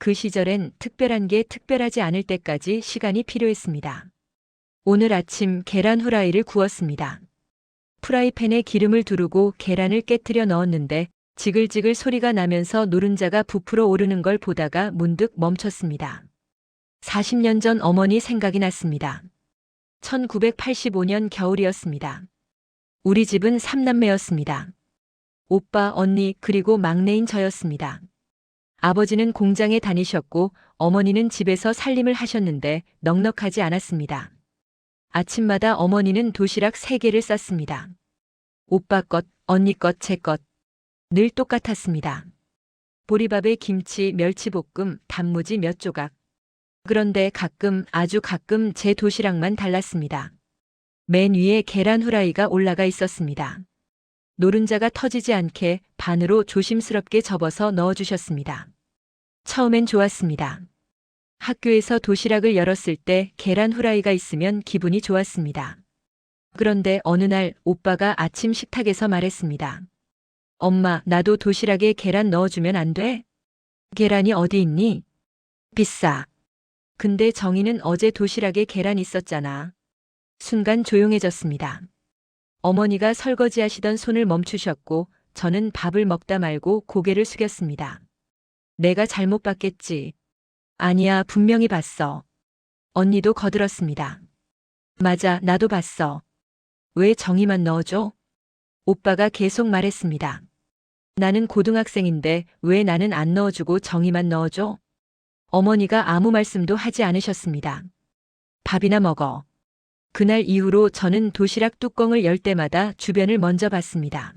그 시절엔 특별한 게 특별하지 않을 때까지 시간이 필요했습니다. 오늘 아침 계란 후라이를 구웠습니다. 프라이팬에 기름을 두르고 계란을 깨뜨려 넣었는데 지글지글 소리가 나면서 노른자가 부풀어 오르는 걸 보다가 문득 멈췄습니다. 40년 전 어머니 생각이 났습니다. 1985년 겨울이었습니다. 우리 집은 3남매였습니다. 오빠, 언니, 그리고 막내인 저였습니다. 아버지는 공장에 다니셨고 어머니는 집에서 살림을 하셨는데 넉넉하지 않았습니다. 아침마다 어머니는 도시락 3개를 쌌습니다. 오빠 것, 언니 것, 제 것. 늘 똑같았습니다. 보리밥에 김치, 멸치볶음, 단무지 몇 조각. 그런데 가끔, 아주 가끔 제 도시락만 달랐습니다. 맨 위에 계란 후라이가 올라가 있었습니다. 노른자가 터지지 않게 반으로 조심스럽게 접어서 넣어주셨습니다. 처음엔 좋았습니다. 학교에서 도시락을 열었을 때 계란 후라이가 있으면 기분이 좋았습니다. 그런데 어느 날 오빠가 아침 식탁에서 말했습니다. 엄마, 나도 도시락에 계란 넣어주면 안 돼? 계란이 어디 있니? 비싸. 근데 정희는 어제 도시락에 계란 있었잖아. 순간 조용해졌습니다. 어머니가 설거지 하시던 손을 멈추셨고 저는 밥을 먹다 말고 고개를 숙였습니다. 내가 잘못 봤겠지. 아니야, 분명히 봤어. 언니도 거들었습니다. 맞아, 나도 봤어. 왜 정의만 넣어줘? 오빠가 계속 말했습니다. 나는 고등학생인데 왜 나는 안 넣어주고 정의만 넣어줘? 어머니가 아무 말씀도 하지 않으셨습니다. 밥이나 먹어. 그날 이후로 저는 도시락 뚜껑을 열 때마다 주변을 먼저 봤습니다.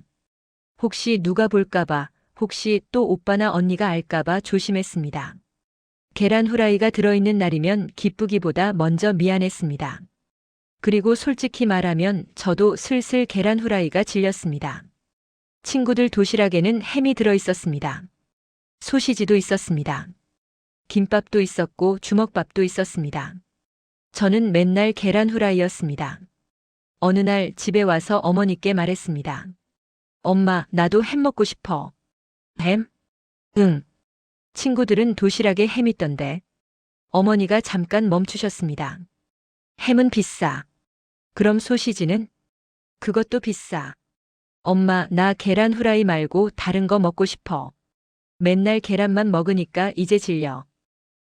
혹시 누가 볼까봐, 혹시 또 오빠나 언니가 알까봐 조심했습니다. 계란 후라이가 들어있는 날이면 기쁘기보다 먼저 미안했습니다. 그리고 솔직히 말하면 저도 슬슬 계란 후라이가 질렸습니다. 친구들 도시락에는 햄이 들어있었습니다. 소시지도 있었습니다. 김밥도 있었고 주먹밥도 있었습니다. 저는 맨날 계란 후라이였습니다. 어느 날 집에 와서 어머니께 말했습니다. 엄마, 나도 햄 먹고 싶어. 햄? 응. 친구들은 도시락에 햄 있던데. 어머니가 잠깐 멈추셨습니다. 햄은 비싸. 그럼 소시지는? 그것도 비싸. 엄마, 나 계란 후라이 말고 다른 거 먹고 싶어. 맨날 계란만 먹으니까 이제 질려.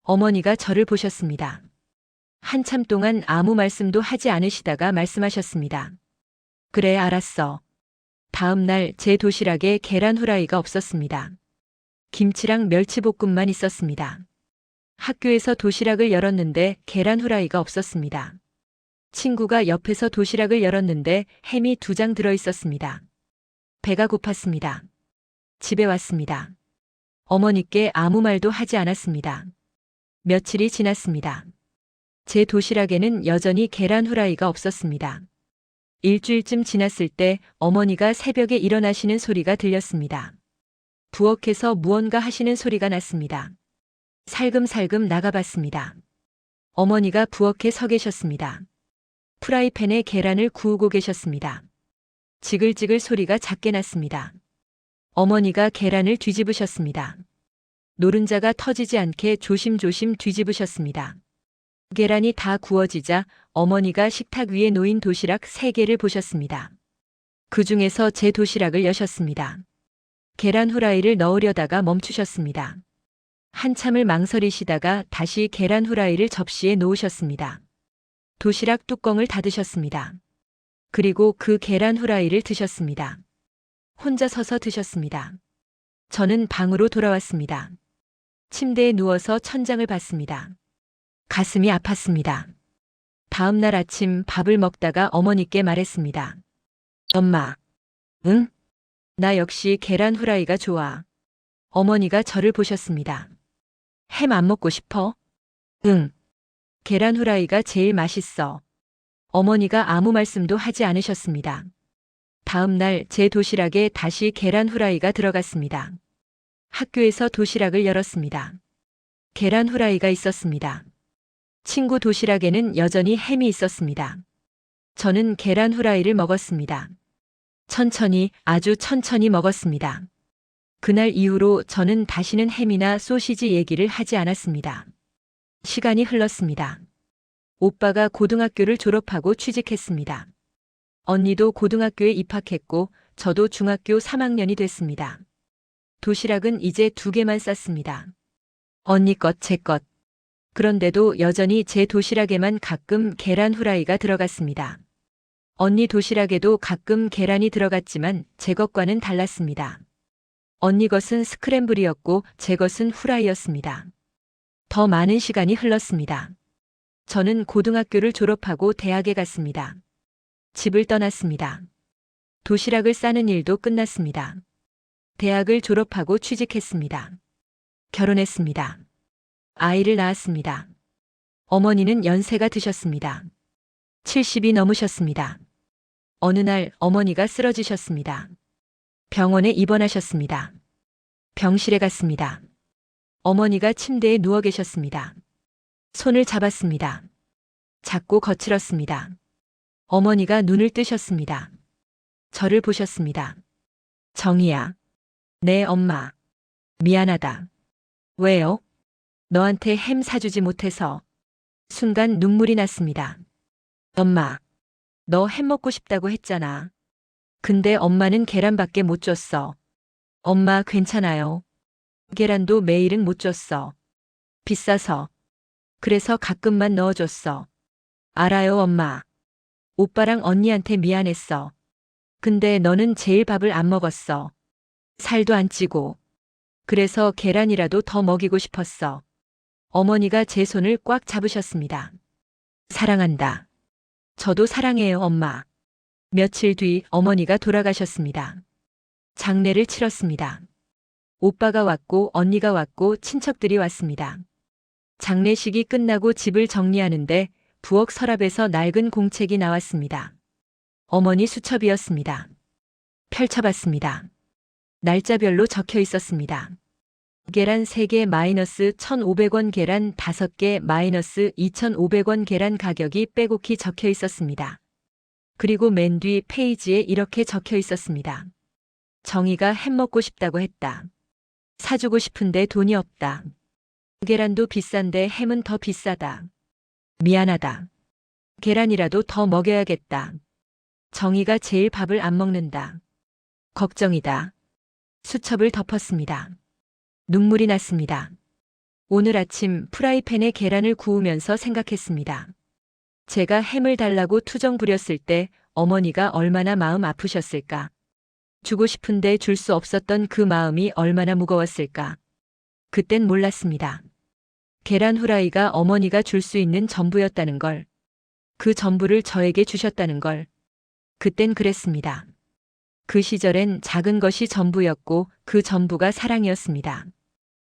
어머니가 저를 보셨습니다. 한참 동안 아무 말씀도 하지 않으시다가 말씀하셨습니다. 그래, 알았어. 다음 날 제 도시락에 계란 후라이가 없었습니다. 김치랑 멸치볶음만 있었습니다. 학교에서 도시락을 열었는데 계란 후라이가 없었습니다. 친구가 옆에서 도시락을 열었는데 햄이 두 장 들어 있었습니다. 배가 고팠습니다. 집에 왔습니다. 어머니께 아무 말도 하지 않았습니다. 며칠이 지났습니다. 제 도시락에는 여전히 계란 후라이가 없었습니다. 일주일쯤 지났을 때 어머니가 새벽에 일어나시는 소리가 들렸습니다. 부엌에서 무언가 하시는 소리가 났습니다. 살금살금 나가봤습니다. 어머니가 부엌에 서 계셨습니다. 프라이팬에 계란을 구우고 계셨습니다. 지글지글 소리가 작게 났습니다. 어머니가 계란을 뒤집으셨습니다. 노른자가 터지지 않게 조심조심 뒤집으셨습니다. 계란이 다 구워지자 어머니가 식탁 위에 놓인 도시락 3개를 보셨습니다. 그 중에서 제 도시락을 여셨습니다. 계란 후라이를 넣으려다가 멈추셨습니다. 한참을 망설이시다가 다시 계란 후라이를 접시에 놓으셨습니다. 도시락 뚜껑을 닫으셨습니다. 그리고 그 계란 후라이를 드셨습니다. 혼자 서서 드셨습니다. 저는 방으로 돌아왔습니다. 침대에 누워서 천장을 봤습니다. 가슴이 아팠습니다. 다음 날 아침 밥을 먹다가 어머니께 말했습니다. 엄마. 응? 나 역시 계란 후라이가 좋아. 어머니가 저를 보셨습니다. 햄 안 먹고 싶어? 응. 계란 후라이가 제일 맛있어. 어머니가 아무 말씀도 하지 않으셨습니다. 다음 날 제 도시락에 다시 계란 후라이가 들어갔습니다. 학교에서 도시락을 열었습니다. 계란 후라이가 있었습니다. 친구 도시락에는 여전히 햄이 있었습니다. 저는 계란 후라이를 먹었습니다. 천천히, 아주 천천히 먹었습니다. 그날 이후로 저는 다시는 햄이나 소시지 얘기를 하지 않았습니다. 시간이 흘렀습니다. 오빠가 고등학교를 졸업하고 취직했습니다. 언니도 고등학교에 입학했고 저도 중학교 3학년이 됐습니다. 도시락은 이제 두 개만 쌌습니다. 언니 것, 제 것. 그런데도 여전히 제 도시락에만 가끔 계란 후라이가 들어갔습니다. 언니 도시락에도 가끔 계란이 들어갔지만 제 것과는 달랐습니다. 언니 것은 스크램블이었고 제 것은 후라이였습니다. 더 많은 시간이 흘렀습니다. 저는 고등학교를 졸업하고 대학에 갔습니다. 집을 떠났습니다. 도시락을 싸는 일도 끝났습니다. 대학을 졸업하고 취직했습니다. 결혼했습니다. 아이를 낳았습니다. 어머니는 연세가 드셨습니다. 70이 넘으셨습니다. 어느 날 어머니가 쓰러지셨습니다. 병원에 입원하셨습니다. 병실에 갔습니다. 어머니가 침대에 누워 계셨습니다. 손을 잡았습니다. 작고 거칠었습니다. 어머니가 눈을 뜨셨습니다. 저를 보셨습니다. 정희야. 네, 엄마. 미안하다. 왜요? 너한테 햄 사주지 못해서. 순간 눈물이 났습니다. 엄마. 너 햄 먹고 싶다고 했잖아. 근데 엄마는 계란밖에 못 줬어. 엄마 괜찮아요. 계란도 매일은 못 줬어. 비싸서. 그래서 가끔만 넣어줬어. 알아요, 엄마. 오빠랑 언니한테 미안했어. 근데 너는 제일 밥을 안 먹었어. 살도 안 찌고. 그래서 계란이라도 더 먹이고 싶었어. 어머니가 제 손을 꽉 잡으셨습니다. 사랑한다. 저도 사랑해요, 엄마. 며칠 뒤 어머니가 돌아가셨습니다. 장례를 치렀습니다. 오빠가 왔고 언니가 왔고 친척들이 왔습니다. 장례식이 끝나고 집을 정리하는데 부엌 서랍에서 낡은 공책이 나왔습니다. 어머니 수첩이었습니다. 펼쳐봤습니다. 날짜별로 적혀 있었습니다. 계란 3개 마이너스 1,500원 계란 5개 마이너스 2,500원 계란 가격이 빼곡히 적혀 있었습니다. 그리고 맨 뒤 페이지에 이렇게 적혀 있었습니다. 정희가 햄 먹고 싶다고 했다. 사주고 싶은데 돈이 없다. 계란도 비싼데 햄은 더 비싸다. 미안하다. 계란이라도 더 먹여야겠다. 정희가 제일 밥을 안 먹는다. 걱정이다. 수첩을 덮었습니다. 눈물이 났습니다. 오늘 아침 프라이팬에 계란을 구우면서 생각했습니다. 제가 햄을 달라고 투정 부렸을 때 어머니가 얼마나 마음 아프셨을까. 주고 싶은데 줄 수 없었던 그 마음이 얼마나 무거웠을까. 그땐 몰랐습니다. 계란 후라이가 어머니가 줄 수 있는 전부였다는 걸. 그 전부를 저에게 주셨다는 걸. 그땐 그랬습니다. 그 시절엔 작은 것이 전부였고 그 전부가 사랑이었습니다.